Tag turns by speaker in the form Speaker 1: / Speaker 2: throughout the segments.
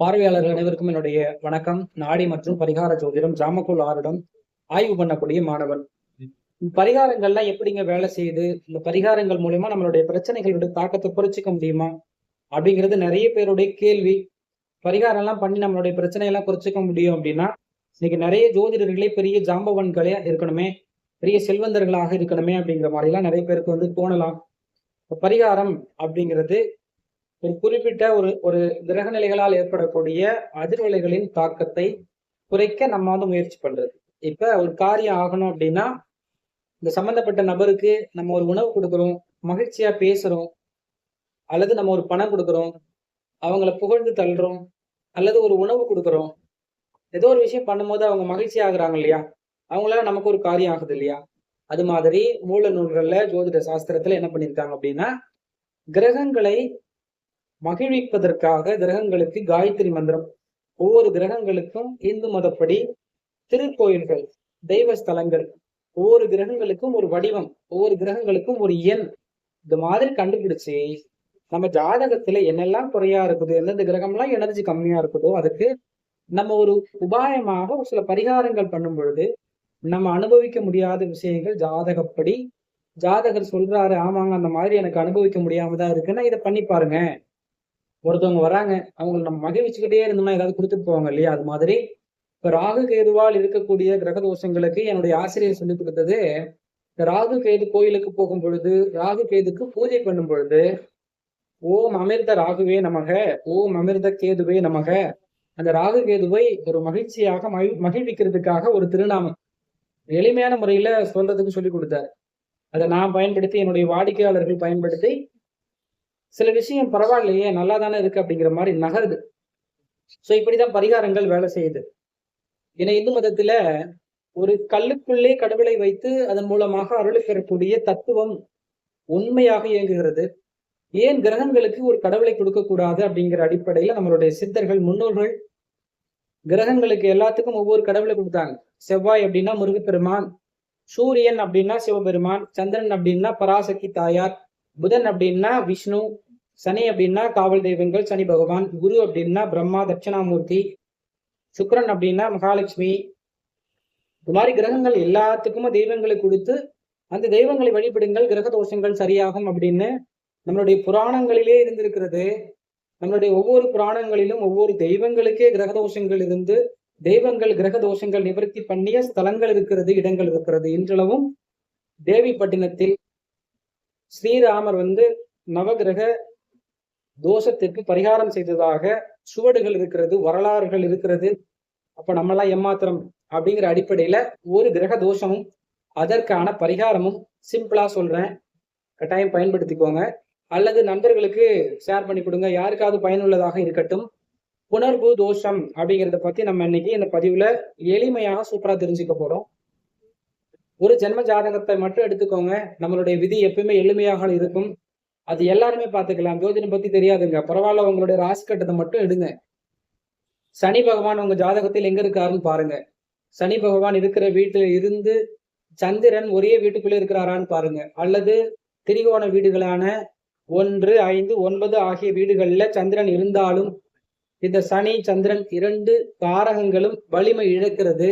Speaker 1: பார்வையாளர்கள் அனைவருக்கும் என்னுடைய வணக்கம். நாடி மற்றும் பரிகார ஜோதிடம் ஜாமக்குள் ஆரிடம் ஆய்வு பண்ணக்கூடிய மாணவன். பரிகாரங்கள்லாம் எப்படிங்க வேலை செய்யுது? இந்த பரிகாரங்கள் மூலயமா நம்மளுடைய பிரச்சனைகளுடைய தாக்கத்தை குறைச்சிக்க முடியுமா? அப்படிங்கிறது நிறைய பேருடைய கேள்வி. பரிகாரம் எல்லாம் பண்ணி நம்மளுடைய பிரச்சனையெல்லாம் குறைச்சிக்க முடியும் அப்படின்னா இன்னைக்கு நிறைய ஜோதிடர்களே பெரிய ஜாம்பவன்களே இருக்கணுமே பெரிய செல்வந்தர்களாக இருக்கணுமே அப்படிங்கிற மாதிரிலாம் நிறைய பேருக்கு வந்து தோணலாம். பரிகாரம் அப்படிங்கிறது ஒரு குறிப்பிட்ட ஒரு ஒரு கிரக நிலைகளால் ஏற்படக்கூடிய அதிர்வலைகளின் தாக்கத்தை குறைக்க நம்ம வந்து முயற்சி பண்றது. இப்ப ஒரு காரியம் ஆகணும் அப்படின்னா இந்த சம்பந்தப்பட்ட நபருக்கு நம்ம ஒரு உணவு கொடுக்குறோம் மகிழ்ச்சியா பேசுறோம் அல்லது நம்ம ஒரு பணம் கொடுக்குறோம் அவங்கள புகழ்ந்து தள்ளுறோம் அல்லது ஒரு உணவு கொடுக்குறோம் ஏதோ ஒரு விஷயம் பண்ணும்போது அவங்க மகிழ்ச்சி ஆகுறாங்க இல்லையா? அவங்களால நமக்கு ஒரு காரியம் ஆகுது இல்லையா? அது மாதிரி மூல நூல்கள்ல ஜோதிட சாஸ்திரத்துல என்ன பண்ணியிருக்காங்க அப்படின்னா கிரகங்களை மகிழ்விப்பதற்காக கிரகங்களுக்கு காயத்ரி மந்திரம். ஒவ்வொரு கிரகங்களுக்கும் இந்து மதப்படி திருக்கோயில்கள் தெய்வ ஸ்தலங்கள். ஒவ்வொரு கிரகங்களுக்கும் ஒரு வடிவம் ஒவ்வொரு கிரகங்களுக்கும் ஒரு எண். இந்த மாதிரி கண்டுபிடிச்சு நம்ம ஜாதகத்துல என்னெல்லாம் குறையா இருக்குது எந்தெந்த கிரகம்லாம் எனர்ஜி கம்மியா இருக்குதோ அதுக்கு நம்ம ஒரு உபாயமாக ஒரு சில பரிகாரங்கள் பண்ணும் பொழுது நம்ம அனுபவிக்க முடியாத விஷயங்கள் ஜாதகப்படி. ஜாதகர் சொல்றாரு ஆமாங்க அந்த மாதிரி எனக்கு அனுபவிக்க முடியாம தான் இருக்குன்னா இதை பண்ணி பாருங்க. ஒருத்தவங்க வராங்க அவங்களை நம்ம மகிழ்ச்சிக்கிட்டே இருந்தோம்னா ஏதாவது கொடுத்துட்டு போவாங்க இல்லையா? அது மாதிரி இப்ப ராகு கேதுவால் இருக்கக்கூடிய கிரக தோஷங்களுக்கு என்னுடைய ஆசிரியர் சொல்லி கொடுத்தது இந்த ராகு கேது கோயிலுக்கு போகும் பொழுது ராகு கேதுக்கு பூஜை பண்ணும் பொழுது ஓம் அமிர்த ராகுவே நமக ஓம் அமிர்த கேதுவே நமக. அந்த ராகு கேதுவை ஒரு மகிழ்ச்சியாக மகிழ் மகிழ்விக்கிறதுக்காக ஒரு திருநாமம் எளிமையான முறையில சொல்றதுக்கு சொல்லி கொடுத்தாரு. அதை நான் பயன்படுத்தி என்னுடைய வாடிக்கையாளர்கள் பயன்படுத்தி சில விஷயம் பரவாயில்லையே நல்லா தானே இருக்கு அப்படிங்கிற மாதிரி நகருது. ஸோ இப்படிதான் பரிகாரங்கள் வேலை செய்யுது. ஏன்னா இந்து மதத்துல ஒரு கல்லுக்குள்ளே கடவுளை வைத்து அதன் மூலமாக அருள் பெறக்கூடிய தத்துவம் உண்மையாக இயங்குகிறது. ஏன் கிரகங்களுக்கு ஒரு கடவுளை கொடுக்கக்கூடாது அப்படிங்கிற அடிப்படையில நம்மளுடைய சித்தர்கள் முன்னோர்கள் கிரகங்களுக்கு எல்லாத்துக்கும் ஒவ்வொரு கடவுளை கொடுத்தாங்க. செவ்வாய் அப்படின்னா முருகப்பெருமான் சூரியன் அப்படின்னா சிவபெருமான் சந்திரன் அப்படின்னா பராசக்தி தாயார் புதன் அப்படின்னா விஷ்ணு சனி அப்படின்னா காவல் தெய்வங்கள் சனி பகவான் குரு அப்படின்னா பிரம்மா தட்சிணாமூர்த்தி சுக்கரன் அப்படின்னா மகாலட்சுமி. இது மாதிரி கிரகங்கள் எல்லாத்துக்குமே தெய்வங்களை கொடுத்து அந்த தெய்வங்களை வழிபடுங்கள் கிரக தோஷங்கள் சரியாகும் அப்படின்னு நம்மளுடைய புராணங்களிலே இருந்திருக்கிறது. நம்மளுடைய ஒவ்வொரு புராணங்களிலும் ஒவ்வொரு தெய்வங்களுக்கே கிரக தோஷங்கள் இருந்து தெய்வங்கள் கிரக தோஷங்கள் நிவர்த்தி பண்ணிய ஸ்தலங்கள் இருக்கிறது இடங்கள் இருக்கிறது. இன்றளவும் தேவிப்பட்டினத்தில் ஸ்ரீராமர் வந்து நவகிரக தோஷத்திற்கு பரிகாரம் செய்ததாக சுவடுகள் இருக்கிறது வரலாறுகள் இருக்கிறது. அப்ப நம்மளாம் ஏமாத்திரம் அப்படிங்கிற அடிப்படையில ஒரு கிரக தோஷமும் அதற்கான பரிகாரமும் சிம்பிளா சொல்றேன். கட்டாயம் பயன்படுத்திக்கோங்க. அல்லது நண்பர்களுக்கு ஷேர் பண்ணி கொடுங்க. யாருக்காவது பயனுள்ளதாக இருக்கட்டும். புனர்பு தோஷம் அப்படிங்கிறத பத்தி நம்ம இன்னைக்கு இந்த பதிவுல எளிமையாக சூப்பரா தெரிஞ்சுக்க போறோம். ஒரு ஜென்ம ஜாதகத்தை மட்டும் எடுத்துக்கோங்க. நம்மளுடைய விதி எப்பயுமே எளிமையாக இருக்கும். அது எல்லாருமே பார்த்துக்கலாம். ஜோதிடம் பத்தி தெரியாதுங்க. பரவாயில்ல உங்களுடைய ராசி கட்டத்தை மட்டும் எடுங்க. சனி பகவான் உங்க ஜாதகத்தில் எங்க இருக்காருன்னு பாருங்க. சனி பகவான் இருக்கிற வீட்டில் இருந்து சந்திரன் ஒரே வீட்டுக்குள்ளே இருக்கிறாரான்னு பாருங்க. அல்லது திரிகோண வீடுகளான ஒன்று ஐந்து ஒன்பது ஆகிய வீடுகளில் சந்திரன் இருந்தாலும் இந்த சனி சந்திரன் இரண்டு காரகங்களும் வலிமை இழக்கிறது.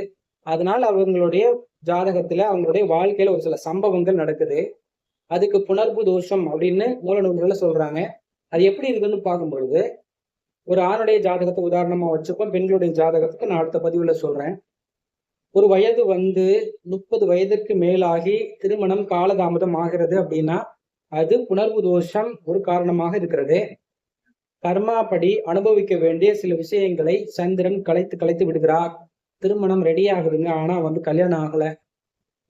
Speaker 1: அதனால் அவங்களுடைய ஜாதகத்துல அவங்களுடைய வாழ்க்கையில ஒரு சில சம்பவங்கள் நடக்குது. அதுக்கு புணர்வு தோஷம் அப்படின்னு மூல நூல்களை சொல்றாங்க. அது எப்படி இருக்குன்னு பார்க்கும் பொழுது ஒரு ஆணுடைய ஜாதகத்தை உதாரணமா வச்சுப்போம். பெண்களுடைய ஜாதகத்துக்கு நான் அடுத்த பதிவுல சொல்றேன். ஒரு வயது வந்து முப்பது வயதிற்கு மேலாகி திருமணம் காலதாமதம் ஆகிறது அப்படின்னா அது புணர்வு தோஷம் ஒரு காரணமாக இருக்கிறது. கர்மாப்படி அனுபவிக்க வேண்டிய சில விஷயங்களை சந்திரன் கலைத்து கலைத்து விடுகிறார். திருமணம் ரெடி ஆகுதுங்க. ஆனா வந்து கல்யாணம் ஆகல.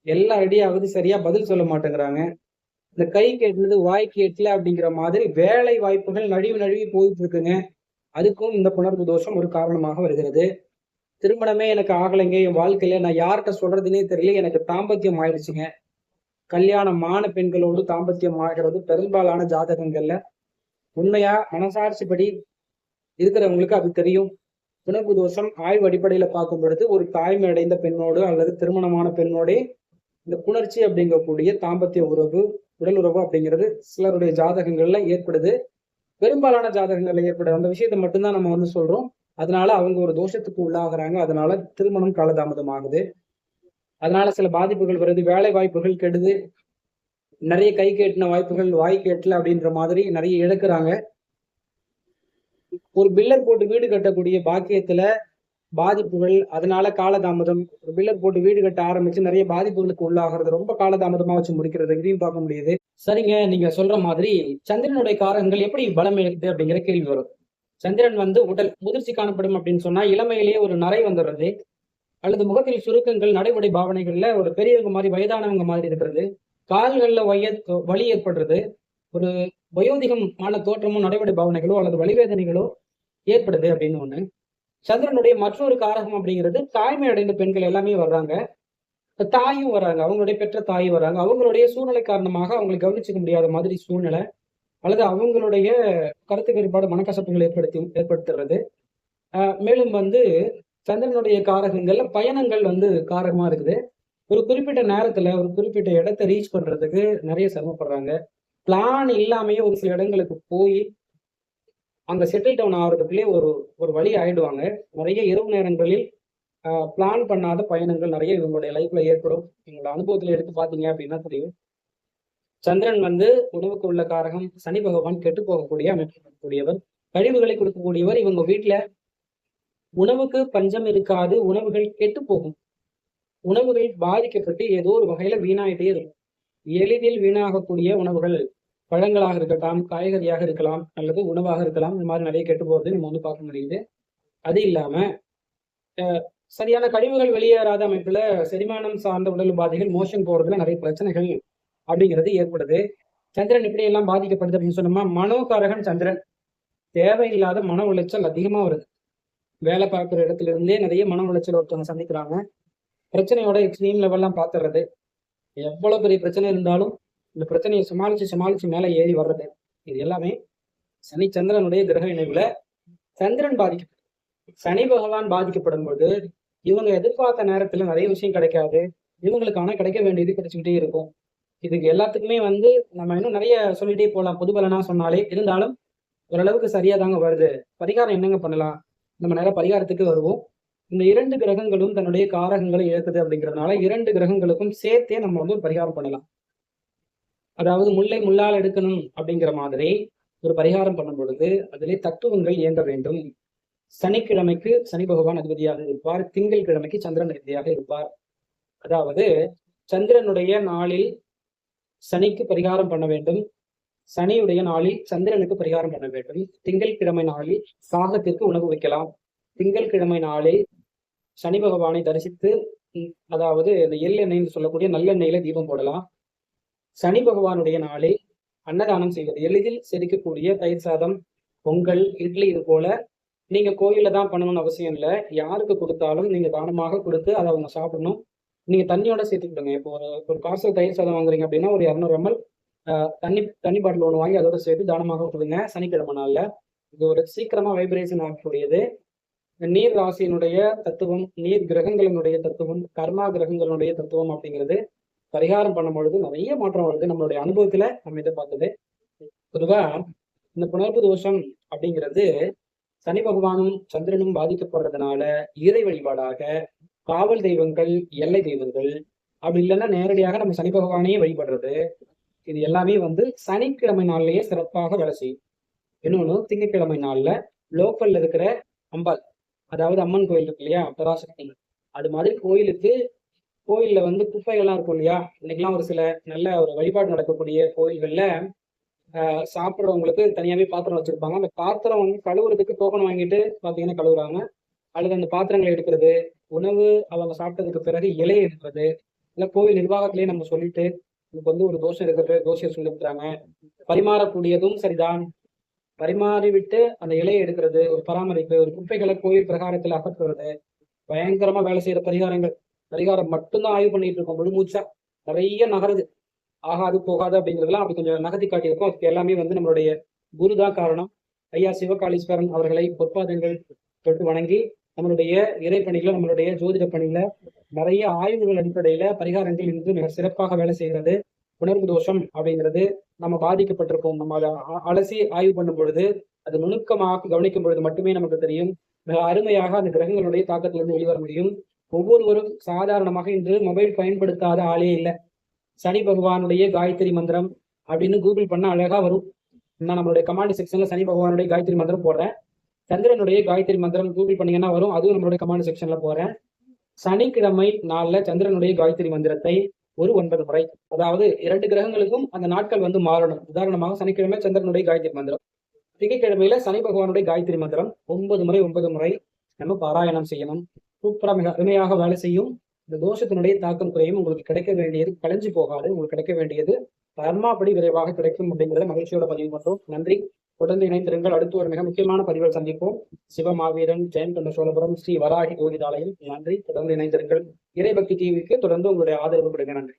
Speaker 1: எல்லாம் ரெடி ஆகுது. சரியா பதில் சொல்ல மாட்டேங்கிறாங்க. இந்த கை கேட்டது வாய் கேட்டல அப்படிங்கிற மாதிரி வேலை வாய்ப்புகள் நழுவி நழுவி போயிட்டு இருக்குங்க அதுக்கும் இந்த புணர்வு தோஷம் ஒரு காரணமாக வருகிறது. திருமணமே எனக்கு ஆகலைங்க. என் வாழ்க்கையில நான் யார்கிட்ட சொல்றதுன்னே தெரியல. எனக்கு தாம்பத்தியம் ஆயிடுச்சுங்க கல்யாணமான பெண்களோடு தாம்பத்தியம் ஆகிறது பெரும்பாலான ஜாதகங்கள்ல. உண்மையா மனசாட்சிப்படி இருக்கிறவங்களுக்கு அது தெரியும். புணர்வு தோஷம் ஆய்வு அடிப்படையில பார்க்கும் பொழுது ஒரு தாய்மை அடைந்த பெண்ணோடு அல்லது திருமணமான பெண்ணோடே இந்த புணர்ச்சி அப்படிங்கக்கூடிய தாம்பத்திய உறவு உடல் உறவு அப்படிங்கிறது சிலருடைய ஜாதகங்கள்ல ஏற்படுது. பெரும்பாலான ஜாதகங்கள்ல ஏற்படுது. அந்த விஷயத்தை மட்டும்தான் நம்ம வந்து சொல்றோம். அதனால அவங்க ஒரு தோஷத்துக்கு உள்ளாகிறாங்க. அதனால திருமணம் காலதாமதம் ஆகுது அதனால சில பாதிப்புகள் வருது. வேலை வாய்ப்புகள் கெடுது. நிறைய கை கேட்டின வாய்ப்புகள் வாய் கேட்டல அப்படின்ற மாதிரி நிறைய இழக்கிறாங்க. ஒரு பில்லர் போட்டு வீடு கட்டக்கூடிய பாக்கியத்துல பாதிப்புகள் அதனால காலதாமதம். ஒரு பில்லர் போட்டு வீடு கட்ட ஆரம்பிச்சு நிறைய பாதிப்புகளுக்கு உள்ளாகிறது. ரொம்ப காலதாமதமா வச்சு முடிக்கிறது இதையும் பார்க்க முடியுது. சரிங்க நீங்க சொல்ற மாதிரி சந்திரனுடைய காரகங்கள் எப்படி பலம் இழக்குது அப்படிங்கிற கேள்வி வரும். சந்திரன் வந்து உடல் முதிர்ச்சி காணப்படும் அப்படின்னு சொன்னா இளமையிலேயே ஒரு நரை வந்துடுறது. அல்லது முகத்தில் சுருக்கங்கள் நடைமுறை பாவனைகள்ல ஒரு பெரியவங்க மாதிரி வயதானவங்க மாதிரி இருக்கிறது. கால்கள்ல வய வலி ஏற்படுறது. ஒரு வயோதிகமான தோற்றமும் நடைமுறை பாவனைகளோ அல்லது வலிவேதனைகளோ ஏற்படுது அப்படின்னு ஒண்ணு. சந்திரனுடைய மற்றொரு காரகம் அப்படிங்கிறது தாய்மை அடைந்த பெண்கள் எல்லாமே வர்றாங்க. தாயும் வராங்க அவங்களுடைய பெற்ற தாயும் வராங்க அவங்களுடைய சூழ்நிலை காரணமாக அவங்களை கவனிச்சுக்க முடியாத மாதிரி சூழ்நிலை அல்லது அவங்களுடைய கருத்து வேறுபாடு மனக்கசப்புகள் ஏற்படுத்தி ஏற்படுத்துறது. மேலும் வந்து சந்திரனுடைய காரகங்கள்ல பயணங்கள் வந்து காரகமா இருக்குது. ஒரு குறிப்பிட்ட நேரத்துல ஒரு குறிப்பிட்ட இடத்த ரீச் பண்றதுக்கு நிறைய சிரமப்படுறாங்க. பிளான் இல்லாமையே ஒரு சில இடங்களுக்கு போய் அந்த செட்டில் டவுன் ஆகிறதுக்குள்ளே ஒரு ஒரு வழி ஆயிடுவாங்க. நிறைய இரவு நேரங்களில் பிளான் பண்ணாத பயணங்கள் நிறைய இவங்களுடைய லைஃப்ல ஏற்படும். எங்களோட அனுபவத்தில் எடுத்து பார்த்தீங்க அப்படின்னா தெரியும். சந்திரன் வந்து உணவுக்கு உள்ள காரகம் சனி பகவான் கெட்டு போகக்கூடிய அமைப்பு கழிவுகளை கொடுக்கக்கூடியவர் இவங்க வீட்டில் உணவுக்கு பஞ்சம் இருக்காது உணவுகள் கெட்டு போகும். உணவுகள் பாதிக்கப்பட்டு ஏதோ ஒரு வகையில வீணாயிட்டே இருக்கும். எளிதில் வீணாகக்கூடிய உணவுகள் பழங்களாக இருக்கட்டும் காய்கறியாக இருக்கலாம் அல்லது உணவாக இருக்கலாம் இந்த மாதிரி நிறைய கெட்டு போகிறது நம்ம வந்து பார்க்க முடியுது. அது இல்லாம சரியான கழிவுகள் வெளியேறாத அமைப்புல செரிமானம் சார்ந்த உடல் உபாதைகள் மோஷன் போறதுல நிறைய பிரச்சனைகள் அப்படிங்கிறது ஏற்படுது. சந்திரன் இப்படி எல்லாம் பாதிக்கப்படுது அப்படின்னு சொன்னோம்னா மனோகாரகன் சந்திரன். தேவையில்லாத மன உளைச்சல் அதிகமா வருது. வேலை பார்க்குற இடத்துல இருந்தே நிறைய மன உளைச்சல் ஒருத்தவங்க சந்திக்கிறாங்க. பிரச்சனையோட எக்ஸ்ட்ரீம் லெவல்லாம் பாத்துறது எவ்வளவு பெரிய பிரச்சனை இருந்தாலும் இந்த பிரச்சனையை சமாளிச்சு சமாளிச்சு மேலே ஏறி வர்றது. இது எல்லாமே சனி சந்திரனுடைய கிரக இணைவுல சந்திரன் பாதிக்கப்படும். சனி பகவான் பாதிக்கப்படும் போது இவங்க எதிர்பார்த்த நேரத்துல நிறைய விஷயம் கிடைக்காது. இவங்களுக்கான கிடைக்க வேண்டியது கிடைச்சுக்கிட்டே இருக்கும். இதுக்கு எல்லாத்துக்குமே வந்து நம்ம இன்னும் நிறைய சொல்லிட்டே போகலாம் பொது பலனா சொன்னாலே இருந்தாலும் ஓரளவுக்கு சரியா தாங்க வருது. பரிகாரம் என்னங்க பண்ணலாம்? நம்ம நேரம் பரிகாரத்துக்கு வருவோம். இந்த இரண்டு கிரகங்களும் தன்னுடைய காரகங்களை இழக்குது அப்படிங்கிறதுனால இரண்டு கிரகங்களுக்கும் சேர்த்தே நம்ம வந்து பரிகாரம் பண்ணலாம். அதாவது முல்லை முள்ளால் எடுக்கணும் அப்படிங்கிற மாதிரி ஒரு பரிகாரம் பண்ணும் பொழுது அதிலே தத்துவங்கள் இயங்க வேண்டும். சனிக்கிழமைக்கு சனி பகவான் அதிபதியாக இருப்பார். திங்கள் கிழமைக்கு சந்திரன் அதிபதியாக இருப்பார். அதாவது சந்திரனுடைய நாளில் சனிக்கு பரிகாரம் பண்ண வேண்டும். சனியுடைய நாளில் சந்திரனுக்கு பரிகாரம் பண்ண வேண்டும். திங்கள் கிழமை நாளில் சாகத்திற்கு உணவு வைக்கலாம். திங்கள் கிழமை நாளில் சனி பகவானை தரிசித்து அதாவது இந்த எள் எண்ணெய்னு சொல்லக்கூடிய நல்லெண்ணெயில தீபம் போடலாம். சனி பகவானுடைய நாளில் அன்னதானம் செய்வது. எளிதில் செரிக்கக்கூடிய தயிர் சாதம் பொங்கல் இட்லி இது போல நீங்க கோயில தான் பண்ணணும்னு அவசியம் இல்லை. யாருக்கு கொடுத்தாலும் நீங்க தானமாக கொடுத்து அதை அவங்க சாப்பிடணும். நீங்க தண்ணியோட சேர்த்துக்கிடுங்க இப்போ ஒரு ஒரு காசு தயிர் சாதம் வாங்குறீங்க அப்படின்னா ஒரு இரநூறு எம்எல் தண்ணி தண்ணி பாட்டில் ஒன்று வாங்கி அதோட சேர்த்து தானமாக கொடுங்க சனிக்கிழமை நாளில். இது ஒரு சீக்கிரமா வைப்ரேஷன் ஆகக்கூடியது. நீர் ராசியினுடைய தத்துவம் நீர் கிரகங்களினுடைய தத்துவம் கர்மா கிரகங்களுடைய தத்துவம் அப்படிங்கிறது பரிகாரம் பண்ணும் பொழுது நிறைய மாற்றம் வருது. நம்மளுடைய அனுபவத்துல நம்ம இதை பார்த்தது. பொதுவா இந்த புணர்வு தோஷம் அப்படிங்கிறது சனி பகவானும் சந்திரனும் பாதிக்கப்படுறதுனால இறை வழிபாடாக காவல் தெய்வங்கள் எல்லை தெய்வங்கள் அப்படி இல்லைன்னா நேரடியாக நம்ம சனி பகவானையே வழிபடுறது. இது எல்லாமே வந்து சனிக்கிழமை நாள்லயே சிறப்பாக வேலை செய்யும். இன்னொன்று திங்கக்கிழமை நாள்ல லோக்கல்ல இருக்கிற அம்பாள் அதாவது அம்மன் கோயில் இருக்கு இல்லையா? பராசக்தி அது மாதிரி கோயிலுக்கு கோயில்ல வந்து குப்பைகள்லாம் இருக்கும் இல்லையா? இன்னைக்கெல்லாம் ஒரு சில நல்ல ஒரு வழிபாடு நடக்கக்கூடிய கோயில்கள்ல சாப்பிட்றவங்களுக்கு தனியாகவே பாத்திரம் வச்சிருப்பாங்க. அந்த பாத்திரம் வந்து கழுவுறதுக்கு டோக்கன் வாங்கிட்டு பார்த்தீங்கன்னா கழுவுறாங்க. அல்லது அந்த பாத்திரங்களை எடுக்கிறது உணவு அவங்க சாப்பிட்டதுக்கு பிறகு இலையை எடுக்கிறது. இல்லை கோவில் நிர்வாகத்திலேயே நம்ம சொல்லிட்டு இதுக்கு வந்து ஒரு தோஷம் இருக்கிறது சொல்லி சொல்லிருக்கிறாங்க பரிமாறக்கூடியதும் சரிதான். பரிமாறிவிட்டு அந்த இலையை எடுக்கிறது ஒரு பராமரிப்பு ஒரு குப்பைகளை கோயில் பிரகாரத்தில் அகற்றுறது பயங்கரமா வேலை செய்யற பரிகாரங்கள். பரிகாரம் மட்டும்தான் ஆய்வு பண்ணிட்டு இருக்கோம். முழுமூச்சா நிறைய நகருது. ஆகாது போகாது அப்படிங்கிறதுலாம் அப்படி கொஞ்சம் நகர்த்தி காட்டியிருக்கோம். அதுக்கு எல்லாமே வந்து நம்மளுடைய குருதான் காரணம். ஐயா சிவகாளீஸ்வரன் அவர்களை பொற்பாதங்கள் தொட்டு வணங்கி நம்மளுடைய இறைப்பணிகளை நம்மளுடைய ஜோதிட பணியில நிறைய ஆய்வுகள் அடிப்படையில பரிகாரங்கள் இன்று மிக சிறப்பாக வேலை செய்கிறது. உணர்வு தோஷம் அப்படிங்கிறது நம்ம பாதிக்கப்பட்டிருக்கோம் நம்ம அதை அலசி ஆய்வு பண்ணும் பொழுது அது நுணுக்கமாக கவனிக்கும் பொழுது மட்டுமே நமக்கு தெரியும். மிக அருமையாக அந்த கிரகங்களுடைய தாக்கத்திலிருந்து வெளிவர முடியும். ஒவ்வொருவரும் சாதாரணமாக இன்று மொபைல் பயன்படுத்தாத ஆளே இல்லை. சனி பகவானுடைய காயத்ரி மந்திரம் அப்படின்னு கூகுள் பண்ண அழகா வரும். நான் நம்மளுடைய கமாண்ட் செக்ஷன்ல சனி பகவானுடைய காயத்ரி மந்திரம் போடுறேன். சந்திரனுடைய காயத்ரி மந்திரம் கூகுள் பண்ணீங்கன்னா வரும். அதுவும் நம்மளுடைய கமாண்ட் செக்ஷன்ல போறேன். சனிக்கிழமை நாளில் சந்திரனுடைய காயத்ரி மந்திரத்தை ஒரு ஒன்பது முறை. அதாவது இரண்டு கிரகங்களுக்கும் அந்த நாட்கள் வந்து மாறணும். உதாரணமாக சனிக்கிழமை சந்திரனுடைய காயத்ரி மந்திரம். திங்கட்கிழமையில சனி பகவானுடைய காயத்ரி மந்திரம் ஒன்பது முறை ஒன்பது முறை நம்ம பாராயணம் செய்யணும். சூப்பரா மிக அருமையாக வேலை செய்யும். இந்த தோஷத்தினுடைய தாக்கம் குறையும். உங்களுக்கு கிடைக்க வேண்டியது கலைஞ்சு போகாது. உங்களுக்கு கிடைக்க வேண்டியது தர்மாபடி விரைவாக கிடைக்கும் அப்படிங்கிறத மகிழ்ச்சியோட பதிவு பண்றோம். நன்றி. தொடர்ந்து இணைந்திருங்கள். அடுத்து ஒரு மிக முக்கியமான பதிவில் சந்திப்போம். சிவமாவீரன் ஜெயன் கொண்ட சோழபுரம் ஸ்ரீ வராகி கோவிதாலயம் நன்றி. தொடர்ந்து இணைந்திருங்கள். இறைபக்தி டிவிக்கு தொடர்ந்து உங்களுடைய ஆதரவு கொடுங்க. நன்றி.